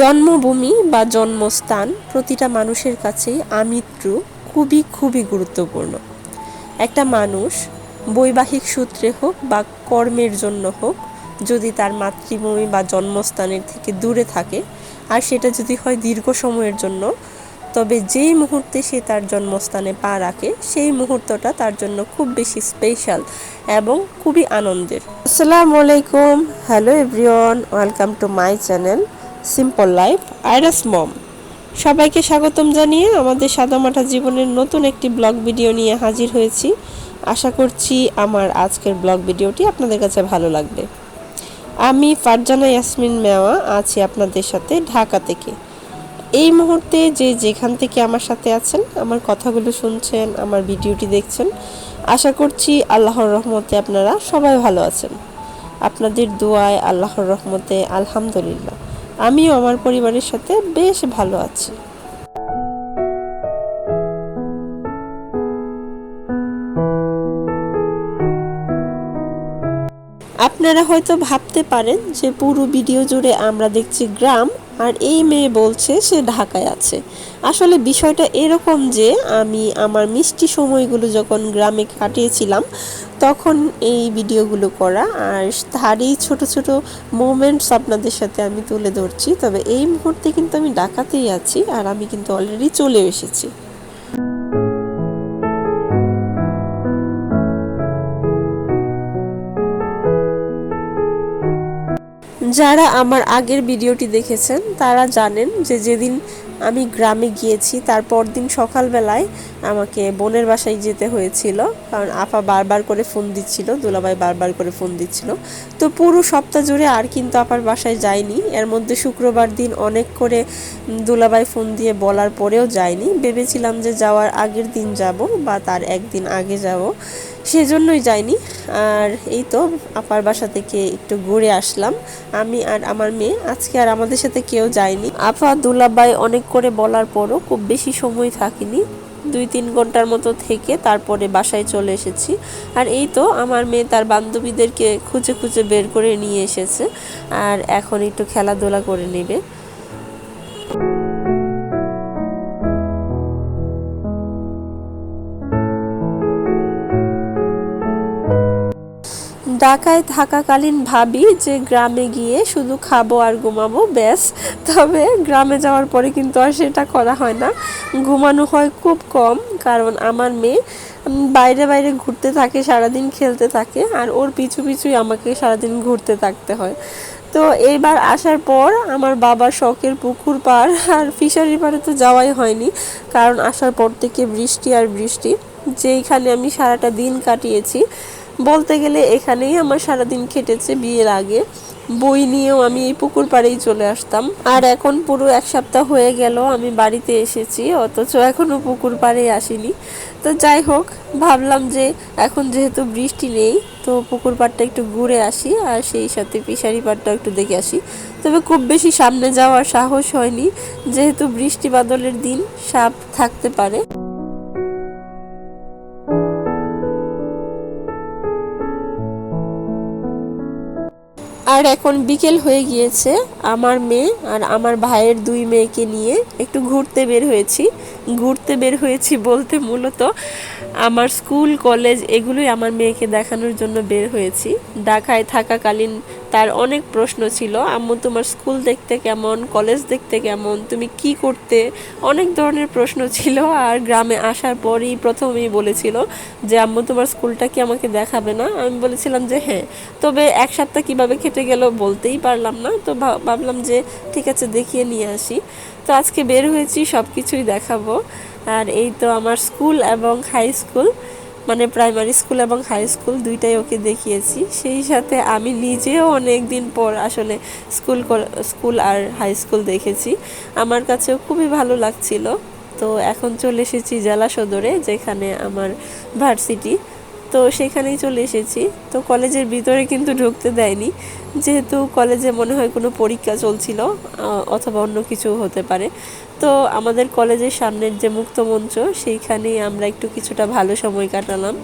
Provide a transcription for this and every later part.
জন্মভূমি বা জন্মস্থান প্রতিটা মানুষের কাছেই আমৃত্যু খুবই খুবই গুরুত্বপূর্ণ। একটা মানুষ বৈবাহিক সূত্রে হোক বা কর্মের জন্য হোক, যদি তার মাতৃভূমি বা জন্মস্থানের থেকে দূরে থাকে, আর সেটা যদি হয় দীর্ঘ সময়ের জন্য, তবে যেই মুহূর্তে সে তার জন্মস্থানে পা রাখে, সেই মুহূর্তটা তার জন্য খুব বেশি স্পেশাল এবং খুবই আনন্দের। আসসালামু আলাইকুম। Hello everyone welcome to my channel simple life আইরাস মম সবাইকে স্বাগতম জানিয়ে আমাদের সাদামাটা জীবনের নতুন একটি ব্লগ ভিডিও নিয়ে হাজির হয়েছি। আশা করছি আমার আজকের ব্লগ ভিডিওটি আপনাদের কাছে ভালো লাগবে। আমি ফারজানা ইয়াসমিন মেওয়া আছি আপনাদের সাথে ঢাকা থেকে। এই মুহূর্তে যে যেখান থেকে আমার সাথে আছেন, আমার কথাগুলো শুনছেন, আমার ভিডিওটি দেখছেন, আশা করছি আল্লাহর রহমতে আপনারা সবাই ভালো আছেন। আপনাদের দোয়ায় আল্লাহর রহমতে আলহামদুলিল্লাহ। আমিও আমার পরিবারের সাথে বেশ ভালো আছি। আপনারা হয়তো ভাবতে পারেন যে পুরো ভিডিও জুড়ে আমরা দেখছি গ্রাম আর এই মেয়ে বলছে সে ঢাকায় আছে। আসলে বিষয়টা এরকম যে আমি আমার মিষ্টি সময়গুলো যখন গ্রামে কাটিয়েছিলাম, তখন এই ভিডিওগুলো করা আর তারই ছোট ছোট মোমেন্টস আপনাদের সাথে আমি তুলে ধরছি। তবে এই মুহূর্তে কিন্তু আমি ঢাকাতেই আছি আর আমি কিন্তু অলরেডি চলে এসেছি। যারা আমার আগের ভিডিওটি দেখেছেন, তারা জানেন যে যেদিন আমি গ্রামে গিয়েছি তারপর দিন সকালবেলায় আমাকে বোনের বাসায় যেতে হয়েছিল। কারণ আপা বারবার করে ফোন দিচ্ছিল, দুলাভাই বারবার করে ফোন দিচ্ছিল। তো পুরো সপ্তাহ জুড়ে আর কিন্তু আপার বাসায় যায়নি এর মধ্যে শুক্রবার দিন অনেক করে দুলাভাই ফোন দিয়ে বলার পরেও যায়নি ভেবেছিলাম যে যাওয়ার আগের দিন যাব বা তার একদিন আগে যাব। সেজন্যই যাইনি। আর এই তো আপার বাসা থেকে একটু ঘুরে আসলাম। আমি আর আমার মেয়ে আজকে আর আমাদের সাথে কেউ যায়নি। আপা দুলাবাই অনেক করে বলার পরও খুব বেশি সময় থাকিনি। দুই তিন ঘণ্টার মতো থেকে তারপরে বাসায় চলে এসেছি। আর এই তো আমার মেয়ে তার বান্ধবীদেরকে খুঁজে খুঁজে বের করে নিয়ে এসেছে। আর এখন একটু খেলাধুলা করে নেবে। ঢাকায় থাকাকালীন ভাবি যে গ্রামে গিয়ে শুধু খাব আর ঘুমাবো, ব্যাস। তবে গ্রামে যাওয়ার পরে কিন্তু আর সেটা করা হয় না। ঘুমানো হয় খুব কম, কারণ আমার মেয়ে বাইরে বাইরে ঘুরতে থাকে, সারাদিন খেলতে থাকে, আর ওর পিছু পিছুই আমাকে সারাদিন ঘুরতে থাকতে হয়। তো এইবার আসার পর আমার বাবার শখের পুকুর পার আর ফিশারি পাড়ে তো যাওয়াই হয়নি, কারণ আসার পর থেকে বৃষ্টি আর বৃষ্টি। যেইখানে আমি সারাটা দিন কাটিয়েছি বলতে গেলে এখানেই আমার সারাদিন কেটেছে বিয়ের আগে। বই নিয়েও আমি এই পুকুর পাড়েই চলে আসতাম। আর এখন পুরো এক সপ্তাহ হয়ে গেল, আমি বাড়িতে এসেছি, অথচ এখনও পুকুর পাড়ে আসিনি। তো যাই হোক, ভাবলাম যে এখন যেহেতু বৃষ্টি নেই, তো পুকুর পাড়টা একটু ঘুরে আসি, আর সেই সাথে ফিশারি পাড়টাও একটু দেখে আসি। তবে খুব বেশি সামনে যাওয়ার সাহস হয়নি, যেহেতু বৃষ্টি বাদলের দিন, সাপ থাকতে পারে। আর এখন বিকেল হয়ে গিয়েছে, আমার মেয়ে আর আমার ভাইয়ের দুই মেয়েকে নিয়ে একটু ঘুরতে বের হয়েছি। ঘুরতে বের হয়েছি বলতে মূলত আমার স্কুল, কলেজ এগুলোই আমার মেয়েকে দেখানোর জন্য বের হয়েছি। ঢাকায় থাকাকালীন তার অনেক প্রশ্ন ছিল, আম্মু, তোমার স্কুল দেখতে কেমন? কলেজ দেখতে কেমন? তুমি কি করতে? অনেক ধরনের প্রশ্ন ছিল আর গ্রামে আসার পরই প্রথমেই বলেছিল যে, আম্মু, তোমার স্কুলটা কি আমাকে দেখাবে না? আমি বলেছিলাম যে হ্যাঁ। তবে এক সপ্তাহ কীভাবে খেটে গেল বলতেই পারলাম না। তো ভাবলাম যে, ঠিক আছে, দেখিয়ে নিয়ে আসি। তো আজকে বের হয়েছি সব কিছুই দেখাবো। আর এই তো আমার স্কুল এবং হাই স্কুল। মানে প্রাইমারি স্কুল এবং হাই স্কুল দুইটাই ওকে দেখিয়েছি। সেই সাথে আমি নিজেও অনেক দিন পর আসলে স্কুল স্কুল আর হাই স্কুল দেখেছি। আমার কাছেও খুবই ভালো লাগছিল। তো এখন চলে এসেছি জেলা সদরে, যেখানে আমার ভার্সিটি তো সেখানেই চলে এসেছি। তো কলেজের ভিতরে কিন্তু ঢুকতে দেয়নি। যেহেতু কলেজে মনে হয় কোনো পরীক্ষা চলছিল অথবা অন্য কিছু হতে পারে। তো আমাদের কলেজের সামনের যে মুক্তমঞ্চ সেইখানেই আমরা একটু কিছুটা ভালো সময় কাটালাম।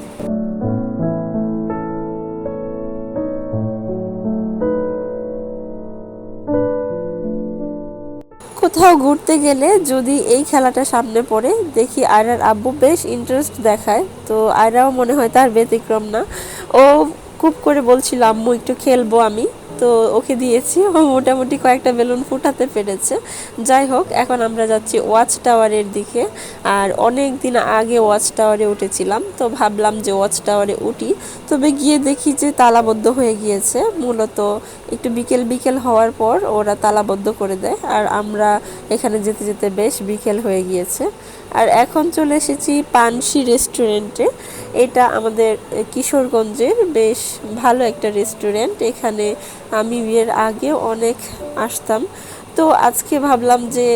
ঘুরতে গেলে যদি এই খেলাটা সামনে পড়ে, দেখি আয়রার আব্বু বেশ ইন্টারেস্ট দেখায়। তো আয়রাও মনে হয় তার ব্যতিক্রম না। ও খুব করে বলছিল, আম্মু, একটু খেলব আমি। তো ওকে দিয়েছি ও মোটামুটি কয়েকটা বেলুন ফুটাতে পেরেছে। যাই হোক, এখন আমরা যাচ্ছি ওয়াচ টাওয়ারের দিকে। আর অনেক দিন আগে ওয়াচ টাওয়ারে উঠেছিলাম, তো ভাবলাম যে ওয়াচ টাওয়ারে উঠি। তবে গিয়ে দেখি যে তালাবদ্ধ হয়ে গিয়েছে। মূলত একটু বিকেল বিকেল হওয়ার পর ওরা তালাবদ্ধ করে দেয়। আর আমরা এখানে যেতে যেতে বেশ বিকেল হয়ে গিয়েছে। আর এখন চলে এসেছি পানসি রেস্টুরেন্টে। এটা আমাদের কিশোরগঞ্জের বেশ ভালো একটা রেস্টুরেন্ট। এখানে আমি বিয়ের আগে অনেক আসতাম। তো আজকে ভাবলাম যে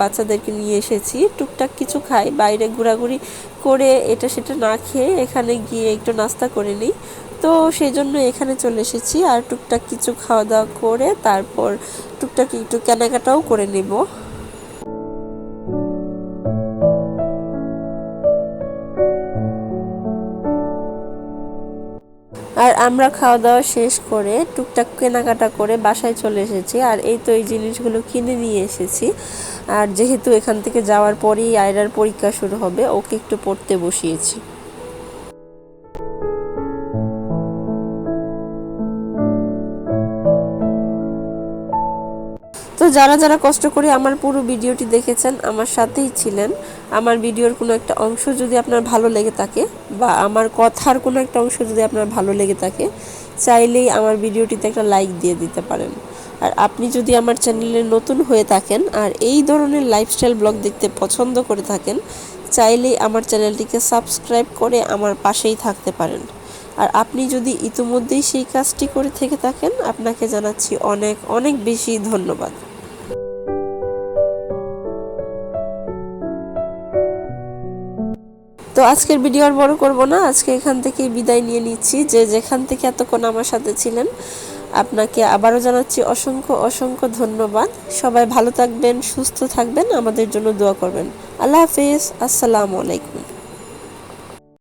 বাচ্চাদেরকে নিয়ে এসেছি। টুকটাক কিছু খাই, বাইরে ঘোরাঘুরি করে এটা সেটা না খেয়ে এখানে গিয়ে একটু নাস্তা করে নিই। তো সেই জন্য এখানে চলে এসেছি আর টুকটাক কিছু খাওয়া দাওয়া করে তারপর টুকটাক একটু কেনাকাটাও করে নেব। আর আমরা খাওয়া দাওয়া শেষ করে টুকটাক কেনাকাটা করে বাসায় চলে এসেছি। আর এই তো এই জিনিসগুলো কিনে নিয়ে এসেছি। আর যেহেতু এখান থেকে যাওয়ার পরেই আয়রার পরীক্ষা শুরু হবে, ওকে একটু পড়তে বসিয়েছি। যারা যারা কষ্ট করে আমার পুরো ভিডিওটি দেখেছেন, আমার সাথেই ছিলেন। আমার ভিডিওর কোনো একটা অংশ যদি আপনার ভালো লেগে থাকে বা আমার কথার কোনো একটা অংশ যদি আপনার ভালো লেগে থাকে, চাইলেই আমার ভিডিওটিতে একটা লাইক দিয়ে দিতে পারেন। আর আপনি যদি আমার চ্যানেলে নতুন হয়ে থাকেন আর এই ধরনের লাইফস্টাইল ব্লগ দেখতে পছন্দ করে থাকেন, চাইলেই আমার চ্যানেলটিকে সাবস্ক্রাইব করে আমার পাশেই থাকতে পারেন। আর আপনি যদি ইতিমধ্যেই সেই কাজটি করে থেকে থাকেন, আপনাকে জানাচ্ছি অনেক অনেক বেশি ধন্যবাদ। তো আজকের ভিডিও আর বড় করব না। আজকে এখান থেকে বিদায় নিয়ে নিচ্ছি। যে যেখান থেকে এতক্ষণ আমার সাথে ছিলেন, আপনাকে আবারও জানাচ্ছি অসংখ্য অসংখ্য ধন্যবাদ। সবাই ভালো থাকবেন, সুস্থ থাকবেন, আমাদের জন্য দোয়া করবেন। আল্লাহ হাফিজ। আসসালামু আলাইকুম।